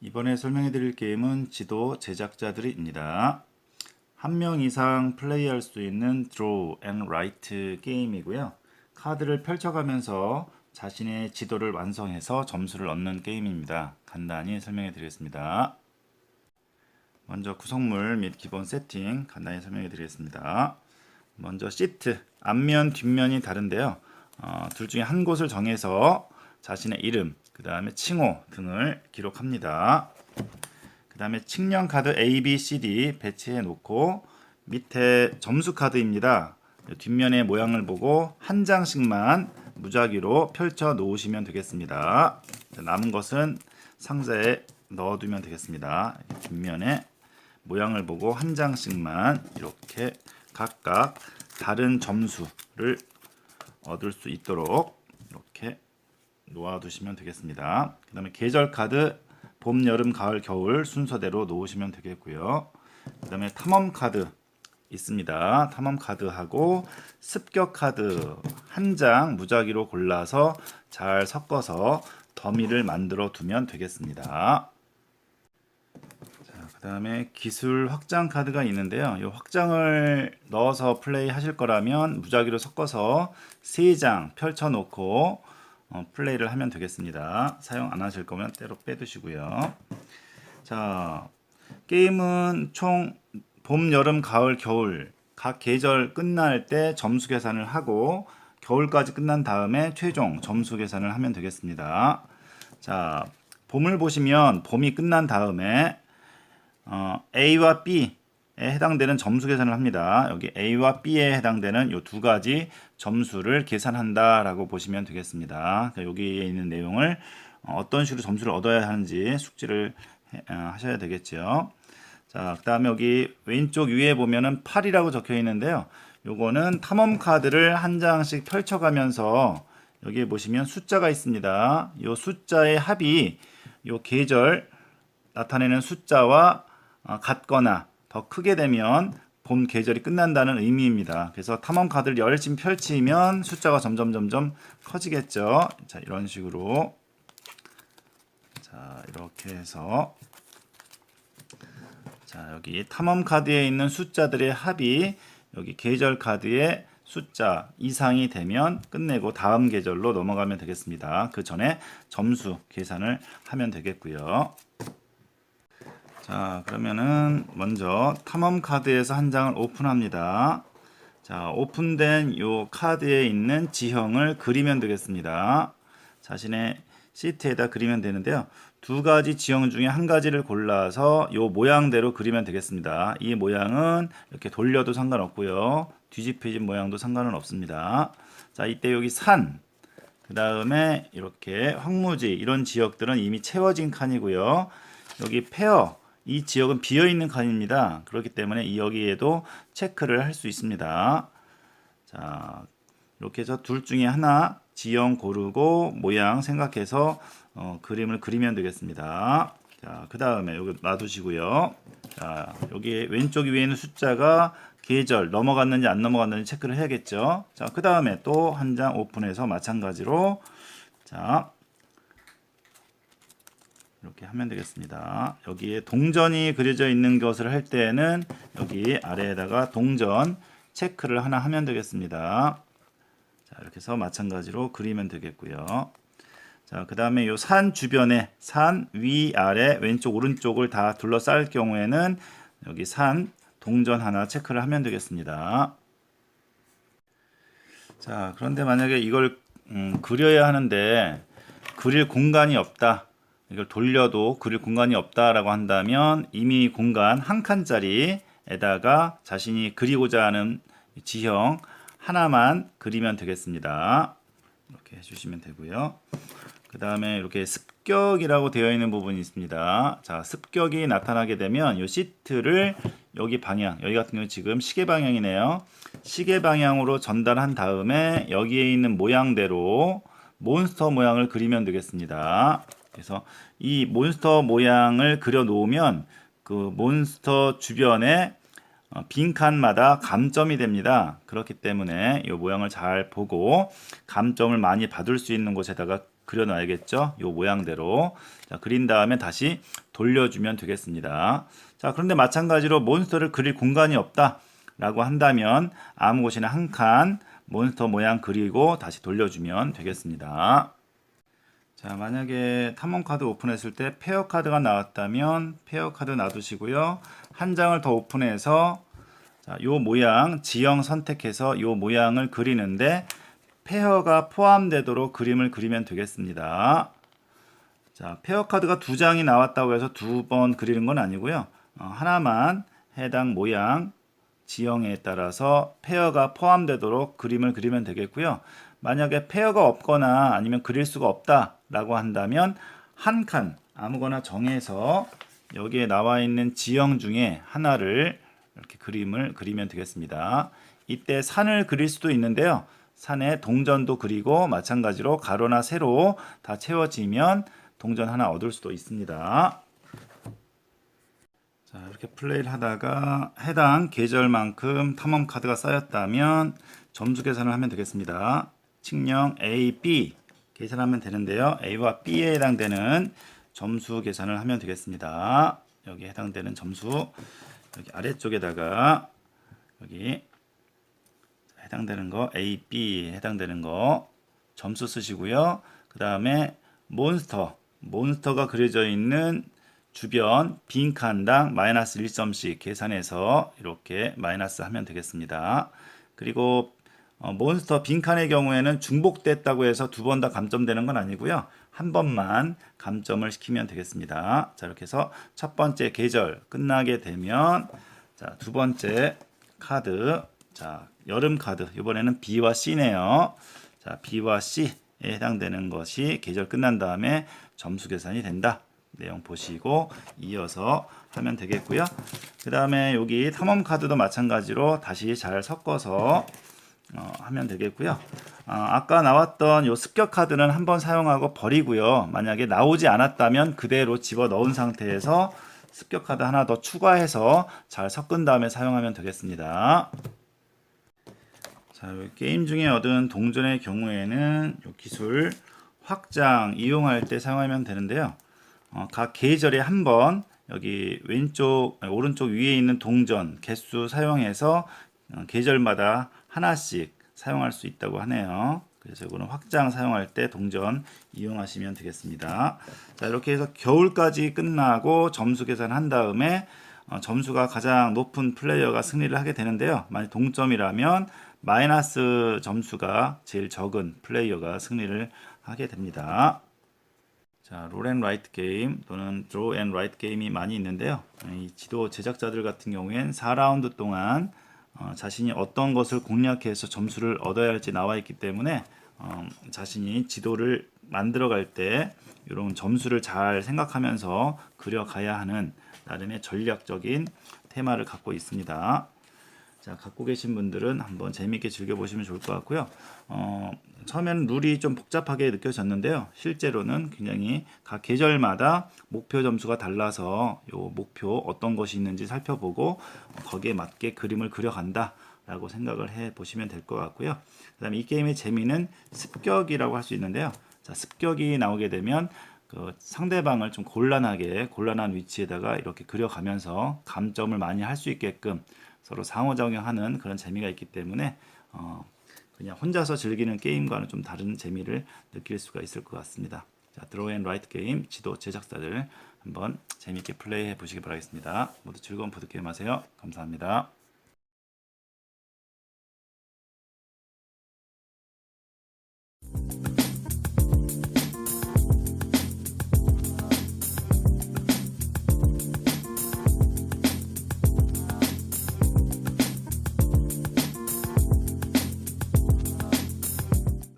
이번에 설명해 드릴 게임은 지도 제작자들입니다. 한 명 이상 플레이할 수 있는 Draw and Write 게임이고요. 카드를 펼쳐가면서 자신의 지도를 완성해서 점수를 얻는 게임입니다. 간단히 설명해 드리겠습니다. 먼저 구성물 및 기본 세팅 간단히 설명해 드리겠습니다. 먼저 시트 앞면 뒷면이 다른데요. 어, 둘 중에 한 곳을 정해서 자신의 이름, 그 다음에 칭호 등을 기록합니다. 그 다음에 칙령 카드 A, B, C, D 배치해 놓고 밑에 점수 카드입니다. 뒷면의 모양을 보고 한 장씩만 무작위로 펼쳐 놓으시면 되겠습니다. 자, 남은 것은 상자에 넣어두면 되겠습니다. 뒷면에 모양을 보고 한 장씩만 이렇게 각각 다른 점수를 얻을 수 있도록 이렇게 놓아두시면 되겠습니다. 그 다음에 계절 카드 봄, 여름, 가을, 겨울 순서대로 놓으시면 되겠고요. 그 다음에 탐험 카드 있습니다. 탐험 카드하고 습격 카드 한 장 무작위로 골라서 잘 섞어서 더미를 만들어 두면 되겠습니다. 그 다음에 기술 확장 카드가 있는데요. 이 확장을 넣어서 플레이 하실 거라면 무작위로 섞어서 3장 펼쳐 놓고 어, 플레이를 하면 되겠습니다. 사용 안 하실 거면 때로 빼두시고요. 자, 게임은 총 봄, 여름, 가을, 겨울 각 계절 끝날 때 점수 계산을 하고 겨울까지 끝난 다음에 최종 점수 계산을 하면 되겠습니다. 자, 봄을 보시면 봄이 끝난 다음에 어, A와 B에 해당되는 점수 계산을 합니다. 여기 A와 B에 해당되는 이 두 가지 점수를 계산한다라고 보시면 되겠습니다. 그러니까 여기에 있는 내용을 어, 어떤 식으로 점수를 얻어야 하는지 숙지를 해, 어, 하셔야 되겠죠. 자, 그 다음에 여기 왼쪽 위에 보면은 8이라고 적혀 있는데요. 요거는 탐험 카드를 한 장씩 펼쳐가면서 여기 보시면 숫자가 있습니다. 요 숫자의 합이 요 계절 나타내는 숫자와 어, 같거나 더 크게 되면 봄 계절이 끝난다는 의미입니다. 그래서 탐험 카드를 열심히 펼치면 숫자가 점점 점점 커지겠죠. 자, 이런 식으로 자, 이렇게 해서 자, 여기 탐험 카드에 있는 숫자들의 합이 여기 계절 카드의 숫자 이상이 되면 끝내고 다음 계절로 넘어가면 되겠습니다. 그 전에 점수 계산을 하면 되겠고요. 자, 그러면은 먼저 탐험 카드에서 한 장을 오픈합니다. 자, 오픈된 요 카드에 있는 지형을 그리면 되겠습니다. 자신의 시트에다 그리면 되는데요. 두 가지 지형 중에 한 가지를 골라서 요 모양대로 그리면 되겠습니다. 이 모양은 이렇게 돌려도 상관없고요. 뒤집혀진 모양도 상관은 없습니다. 자, 이때 여기 산, 그 다음에 이렇게 황무지 이런 지역들은 이미 채워진 칸이고요. 여기 페어 이 지역은 비어 있는 칸입니다. 그렇기 때문에 이 여기에도 체크를 할 수 있습니다. 자, 이렇게 해서 둘 중에 하나 지형 고르고 모양 생각해서 어, 그림을 그리면 되겠습니다. 자, 그 다음에 여기 놔두시고요. 자, 여기 왼쪽 위에는 숫자가 계절 넘어갔는지 안 넘어갔는지 체크를 해야겠죠. 자, 그 다음에 또 한 장 오픈해서 마찬가지로 자, 이렇게 하면 되겠습니다. 여기에 동전이 그려져 있는 것을 할 때는 여기 아래에다가 동전 체크를 하나 하면 되겠습니다. 자, 이렇게 해서 마찬가지로 그리면 되겠고요. 자, 그 다음에 이산 주변에 산 위, 아래, 왼쪽, 오른쪽을 다 둘러쌀 경우에는 여기 산 동전 하나 체크를 하면 되겠습니다. 자, 그런데 만약에 이걸 음, 그려야 하는데 그릴 공간이 없다. 이걸 돌려도 그릴 공간이 없다라고 한다면 이미 공간 한 칸짜리에다가 자신이 그리고자 하는 지형 하나만 그리면 되겠습니다. 이렇게 해주시면 되고요. 그 다음에 이렇게 습격이라고 되어 있는 부분이 있습니다. 자, 습격이 나타나게 되면 이 시트를 여기 방향, 여기 같은 경우 지금 시계 방향이네요. 시계 방향으로 전달한 다음에 여기에 있는 모양대로 몬스터 모양을 그리면 되겠습니다. 그래서 이 몬스터 모양을 그려 놓으면 그 몬스터 주변에 어, 빈 칸마다 감점이 됩니다. 그렇기 때문에 이 모양을 잘 보고 감점을 많이 받을 수 있는 곳에다가 그려놔야겠죠. 이 모양대로 자, 그린 다음에 다시 돌려주면 되겠습니다. 자 그런데 마찬가지로 몬스터를 그릴 공간이 없다 라고 한다면 아무 곳이나 한 칸 몬스터 모양 그리고 다시 돌려주면 되겠습니다. 자 만약에 탐험 카드 오픈했을 때 페어 카드가 나왔다면 페어 카드 놔두시고요. 한 장을 더 오픈해서 자, 요 모양 지형 선택해서 요 모양을 그리는데 페어가 포함되도록 그림을 그리면 되겠습니다. 자 페어 카드가 두 장이 나왔다고 해서 두 번 그리는 건 아니고요. 어, 하나만 해당 모양 지형에 따라서 페어가 포함되도록 그림을 그리면 되겠고요. 만약에 페어가 없거나 아니면 그릴 수가 없다 라고 한다면 한 칸 아무거나 정해서 여기에 나와 있는 지형 중에 하나를 이렇게 그림을 그리면 되겠습니다. 이때 산을 그릴 수도 있는데요. 산에 동전도 그리고 마찬가지로 가로나 세로 다 채워지면 동전 하나 얻을 수도 있습니다. 자, 이렇게 플레이를 하다가 해당 계절만큼 탐험 카드가 쌓였다면 점수 계산을 하면 되겠습니다. 칙령 A, B 계산하면 되는데요. A와 B에 해당되는 점수 계산을 하면 되겠습니다. 여기 해당되는 점수 여기 아래쪽에다가 여기 해당되는 거 A, B 해당되는 거 점수 쓰시고요. 그 다음에 몬스터 몬스터가 그려져 있는 주변 빈 칸당 마이너스 1점씩 계산해서 이렇게 마이너스 하면 되겠습니다. 그리고 어, 몬스터 빈칸의 경우에는 중복됐다고 해서 두 번 다 감점되는 건 아니고요. 한 번만 감점을 시키면 되겠습니다. 자, 이렇게 해서 첫 번째 계절 끝나게 되면 자, 두 번째 카드 자, 여름 카드 이번에는 B와 C네요. 자, B와 C에 해당되는 것이 계절 끝난 다음에 점수 계산이 된다. 내용 보시고 이어서 하면 되겠고요. 그 다음에 여기 탐험 카드도 마찬가지로 다시 잘 섞어서 어, 하면 되겠고요. 어, 아까 나왔던 요 습격 카드는 한번 사용하고 버리고요. 만약에 나오지 않았다면 그대로 집어 넣은 상태에서 습격 카드 하나 더 추가해서 잘 섞은 다음에 사용하면 되겠습니다. 자, 요 게임 중에 얻은 동전의 경우에는 요 기술 확장 이용할 때 사용하면 되는데요. 어, 각 계절에 한 번 여기 왼쪽 아니, 오른쪽 위에 있는 동전 개수 사용해서 어, 계절마다 하나씩 사용할 수 있다고 하네요. 그래서 이거는 확장 사용할 때 동전 이용하시면 되겠습니다. 자 이렇게 해서 겨울까지 끝나고 점수 계산한 다음에 어, 점수가 가장 높은 플레이어가 승리를 하게 되는데요. 만약 동점이라면 마이너스 점수가 제일 적은 플레이어가 승리를 하게 됩니다. 자, 롤앤 라이트 게임 또는 드로 앤 라이트 게임이 많이 있는데요. 이 지도 제작자들 같은 경우엔 4라운드 동안 어, 자신이 어떤 것을 공략해서 점수를 얻어야 할지 나와 있기 때문에 어, 자신이 지도를 만들어 갈 때 이런 점수를 잘 생각하면서 그려가야 하는 나름의 전략적인 테마를 갖고 있습니다. 자, 갖고 계신 분들은 한번 재미있게 즐겨보시면 좋을 것 같고요. 어, 처음에는 룰이 좀 복잡하게 느껴졌는데요. 실제로는 굉장히 각 계절마다 목표 점수가 달라서 요 목표 어떤 것이 있는지 살펴보고 거기에 맞게 그림을 그려간다. 라고 생각을 해 보시면 될 것 같고요. 그 다음에 이 게임의 재미는 습격이라고 할 수 있는데요. 자, 습격이 나오게 되면 그 상대방을 좀 곤란하게 곤란한 위치에다가 이렇게 그려가면서 감점을 많이 할 수 있게끔 서로 상호작용하는 그런 재미가 있기 때문에 어, 그냥 혼자서 즐기는 게임과는 좀 다른 재미를 느낄 수가 있을 것 같습니다. 자, 드로우 앤 라이트 게임 지도 제작자들 한번 재미있게 플레이해 보시기 바라겠습니다. 모두 즐거운 보드게임 하세요. 감사합니다.